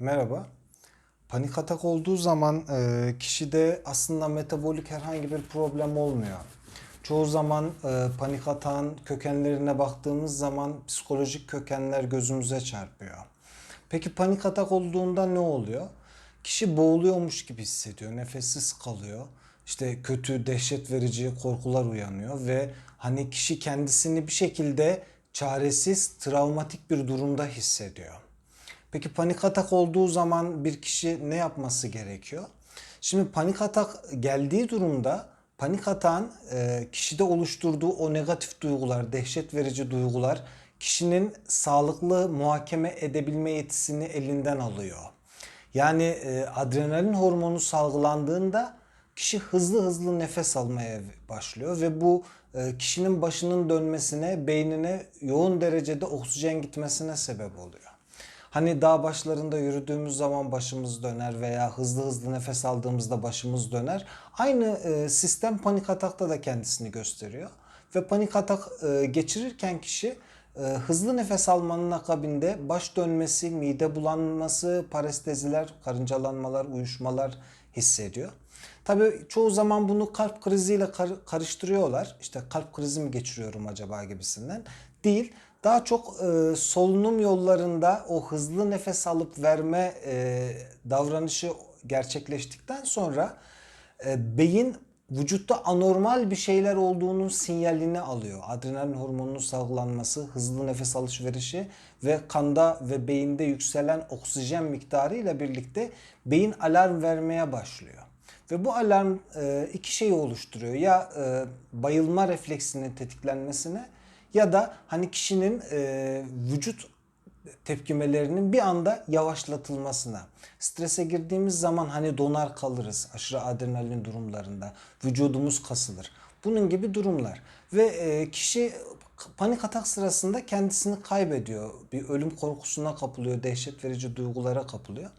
Merhaba. Panik atak olduğu zaman e, kişide aslında metabolik herhangi bir problem olmuyor. Çoğu zaman e, panik atağın kökenlerine baktığımız zaman psikolojik kökenler gözümüze çarpıyor. Peki panik atak olduğunda ne oluyor? Kişi boğuluyormuş gibi hissediyor, nefessiz kalıyor. İşte kötü, dehşet verici korkular uyanıyor ve hani kişi kendisini bir şekilde çaresiz, travmatik bir durumda hissediyor. Peki panik atak olduğu zaman bir kişi ne yapması gerekiyor? Şimdi panik atak geldiği durumda panik atağın e, kişide oluşturduğu o negatif duygular, dehşet verici duygular kişinin sağlıklı muhakeme edebilme yetisini elinden alıyor. Yani e, adrenalin hormonu salgılandığında kişi hızlı hızlı nefes almaya başlıyor ve bu e, kişinin başının dönmesine, beynine yoğun derecede oksijen gitmesine sebep oluyor. Hani dağ başlarında yürüdüğümüz zaman başımız döner veya hızlı hızlı nefes aldığımızda başımız döner. Aynı e, sistem panik atakta da kendisini gösteriyor. Ve panik atak e, geçirirken kişi e, hızlı nefes almanın akabinde baş dönmesi, mide bulanması, paresteziler, karıncalanmalar, uyuşmalar hissediyor. Tabii çoğu zaman bunu kalp kriziyle kar- karıştırıyorlar. İşte kalp krizi mi geçiriyorum acaba gibisinden. Değil. Daha çok e, solunum yollarında o hızlı nefes alıp verme e, davranışı gerçekleştikten sonra e, beyin vücutta anormal bir şeyler olduğunun sinyalini alıyor. Adrenalin hormonunun salgılanması, hızlı nefes alışverişi ve kanda ve beyinde yükselen oksijen miktarı ile birlikte beyin alarm vermeye başlıyor. Ve bu alarm e, iki şeyi oluşturuyor. Ya e, bayılma refleksinin tetiklenmesine ya da hani kişinin e, vücut tepkimelerinin bir anda yavaşlatılmasına. Strese girdiğimiz zaman hani donar kalırız aşırı adrenalin durumlarında. Vücudumuz kasılır. Bunun gibi durumlar. Ve e, kişi panik atak sırasında kendisini kaybediyor. Bir ölüm korkusuna kapılıyor, dehşet verici duygulara kapılıyor.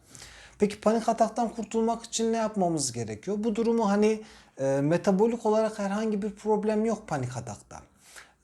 Peki panik ataktan kurtulmak için ne yapmamız gerekiyor? Bu durumu hani e, metabolik olarak herhangi bir problem yok panik atakta.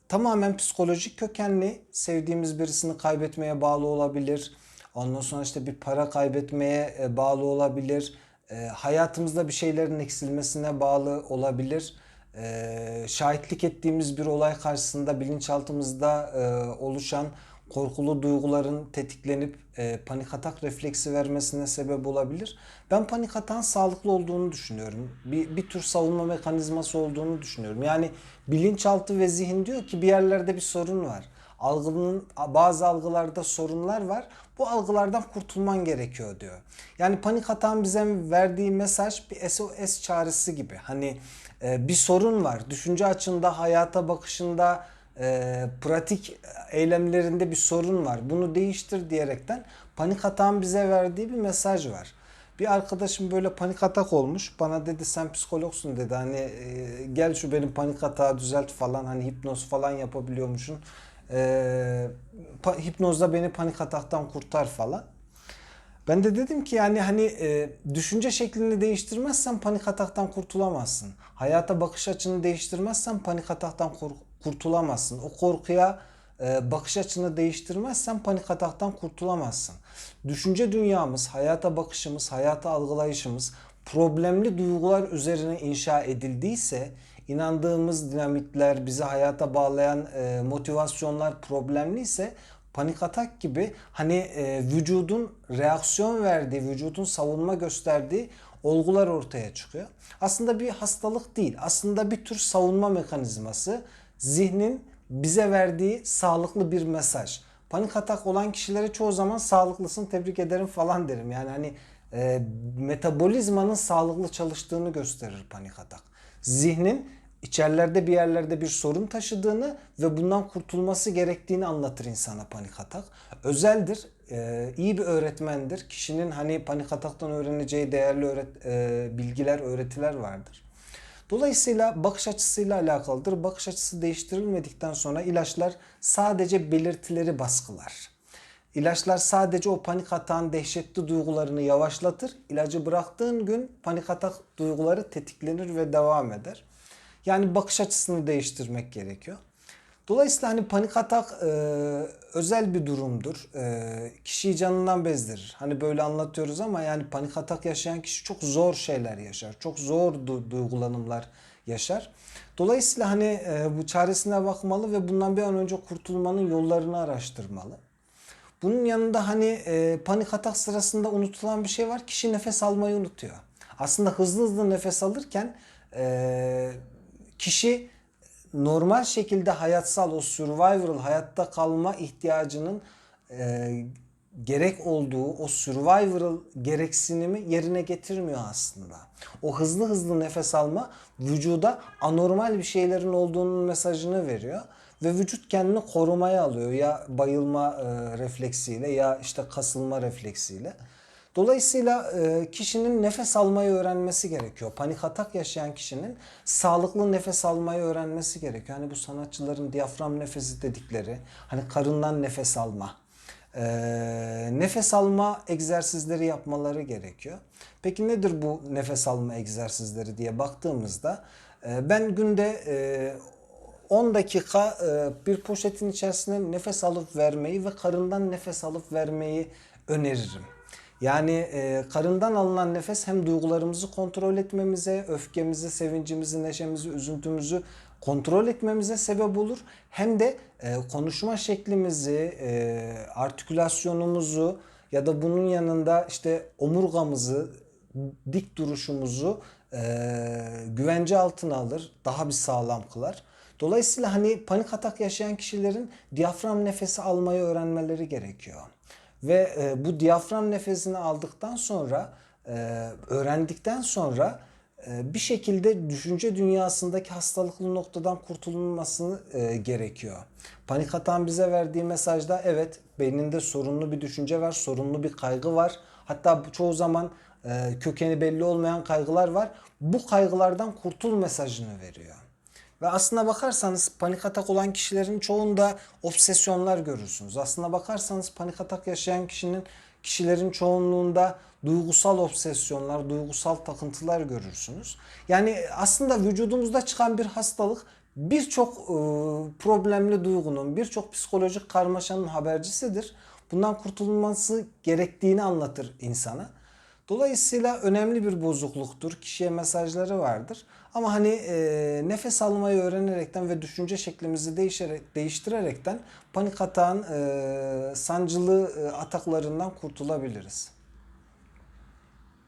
Tamamen psikolojik kökenli sevdiğimiz birisini kaybetmeye bağlı olabilir. Ondan sonra işte bir para kaybetmeye e, bağlı olabilir. E, hayatımızda bir şeylerin eksilmesine bağlı olabilir. E, şahitlik ettiğimiz bir olay karşısında bilinçaltımızda e, oluşan korkulu duyguların tetiklenip e, panik atak refleksi vermesine sebep olabilir. Ben panik atağın sağlıklı olduğunu düşünüyorum. Bir, bir tür savunma mekanizması olduğunu düşünüyorum. Yani bilinçaltı ve zihin diyor ki bir yerlerde bir sorun var. Algının bazı algılarda sorunlar var. Bu algılardan kurtulman gerekiyor diyor. Yani panik atağın bize verdiği mesaj bir SOS çağrısı gibi. Hani e, bir sorun var. Düşünce açında, hayata bakışında, e, pratik eylemlerinde bir sorun var. Bunu değiştir diyerekten panik atağın bize verdiği bir mesaj var. Bir arkadaşım böyle panik atak olmuş. Bana dedi sen psikologsun dedi. Hani e, gel şu benim panik atağı düzelt falan. Hani hipnoz falan yapabiliyormuşsun. E, pa- hipnozda beni panik ataktan kurtar falan. Ben de dedim ki yani hani e, düşünce şeklini değiştirmezsen panik ataktan kurtulamazsın. Hayata bakış açını değiştirmezsen panik ataktan kurtulamazsın. O korkuya e, bakış açını değiştirmezsen panik ataktan kurtulamazsın. Düşünce dünyamız, hayata bakışımız, hayata algılayışımız problemli duygular üzerine inşa edildiyse inandığımız dinamitler, bizi hayata bağlayan e, motivasyonlar problemliyse panik atak gibi hani e, vücudun reaksiyon verdiği, vücudun savunma gösterdiği olgular ortaya çıkıyor. Aslında bir hastalık değil. Aslında bir tür savunma mekanizması. Zihnin bize verdiği sağlıklı bir mesaj. Panik atak olan kişilere çoğu zaman sağlıklısın tebrik ederim falan derim. Yani hani e, metabolizmanın sağlıklı çalıştığını gösterir panik atak. Zihnin içerlerde bir yerlerde bir sorun taşıdığını ve bundan kurtulması gerektiğini anlatır insana panik atak. Özeldir, e, iyi bir öğretmendir. Kişinin hani panik ataktan öğreneceği değerli öğret, e, bilgiler, öğretiler vardır. Dolayısıyla bakış açısıyla alakalıdır. Bakış açısı değiştirilmedikten sonra ilaçlar sadece belirtileri baskılar. İlaçlar sadece o panik atağın dehşetli duygularını yavaşlatır. İlacı bıraktığın gün panik atak duyguları tetiklenir ve devam eder. Yani bakış açısını değiştirmek gerekiyor. Dolayısıyla hani panik atak e, özel bir durumdur. E, kişiyi canından bezdirir. Hani böyle anlatıyoruz ama yani panik atak yaşayan kişi çok zor şeyler yaşar. Çok zor du- duygulanımlar yaşar. Dolayısıyla hani e, bu çaresine bakmalı ve bundan bir an önce kurtulmanın yollarını araştırmalı. Bunun yanında hani e, panik atak sırasında unutulan bir şey var. Kişi nefes almayı unutuyor. Aslında hızlı hızlı nefes alırken e, kişi normal şekilde hayatsal o survival hayatta kalma ihtiyacının e, gerek olduğu o survival gereksinimi yerine getirmiyor aslında. O hızlı hızlı nefes alma vücuda anormal bir şeylerin olduğunun mesajını veriyor ve vücut kendini korumaya alıyor ya bayılma e, refleksiyle ya işte kasılma refleksiyle. Dolayısıyla e, kişinin nefes almayı öğrenmesi gerekiyor. Panik atak yaşayan kişinin sağlıklı nefes almayı öğrenmesi gerekiyor. Hani bu sanatçıların diyafram nefesi dedikleri, hani karından nefes alma, e, nefes alma egzersizleri yapmaları gerekiyor. Peki nedir bu nefes alma egzersizleri diye baktığımızda e, ben günde e, 10 dakika bir poşetin içerisine nefes alıp vermeyi ve karından nefes alıp vermeyi öneririm. Yani e, karından alınan nefes hem duygularımızı kontrol etmemize, öfkemizi, sevincimizi, neşemizi, üzüntümüzü kontrol etmemize sebep olur. Hem de e, konuşma şeklimizi, e, artikülasyonumuzu ya da bunun yanında işte omurgamızı, dik duruşumuzu e, güvence altına alır, daha bir sağlam kılar. Dolayısıyla hani panik atak yaşayan kişilerin diyafram nefesi almayı öğrenmeleri gerekiyor. Ve e, bu diyafram nefesini aldıktan sonra, e, öğrendikten sonra e, bir şekilde düşünce dünyasındaki hastalıklı noktadan kurtulunması e, gerekiyor. Panik atağın bize verdiği mesajda evet beyninde sorunlu bir düşünce var, sorunlu bir kaygı var. Hatta çoğu zaman e, kökeni belli olmayan kaygılar var. Bu kaygılardan kurtul mesajını veriyor. Ve aslına bakarsanız panik atak olan kişilerin çoğunda obsesyonlar görürsünüz. Aslına bakarsanız panik atak yaşayan kişinin kişilerin çoğunluğunda duygusal obsesyonlar, duygusal takıntılar görürsünüz. Yani aslında vücudumuzda çıkan bir hastalık birçok e, problemli duygunun, birçok psikolojik karmaşanın habercisidir. Bundan kurtulması gerektiğini anlatır insana. Dolayısıyla önemli bir bozukluktur. Kişiye mesajları vardır. Ama hani e, nefes almayı öğrenerekten ve düşünce şeklimizi değişerek, değiştirerekten panik atağın e, sancılı e, ataklarından kurtulabiliriz.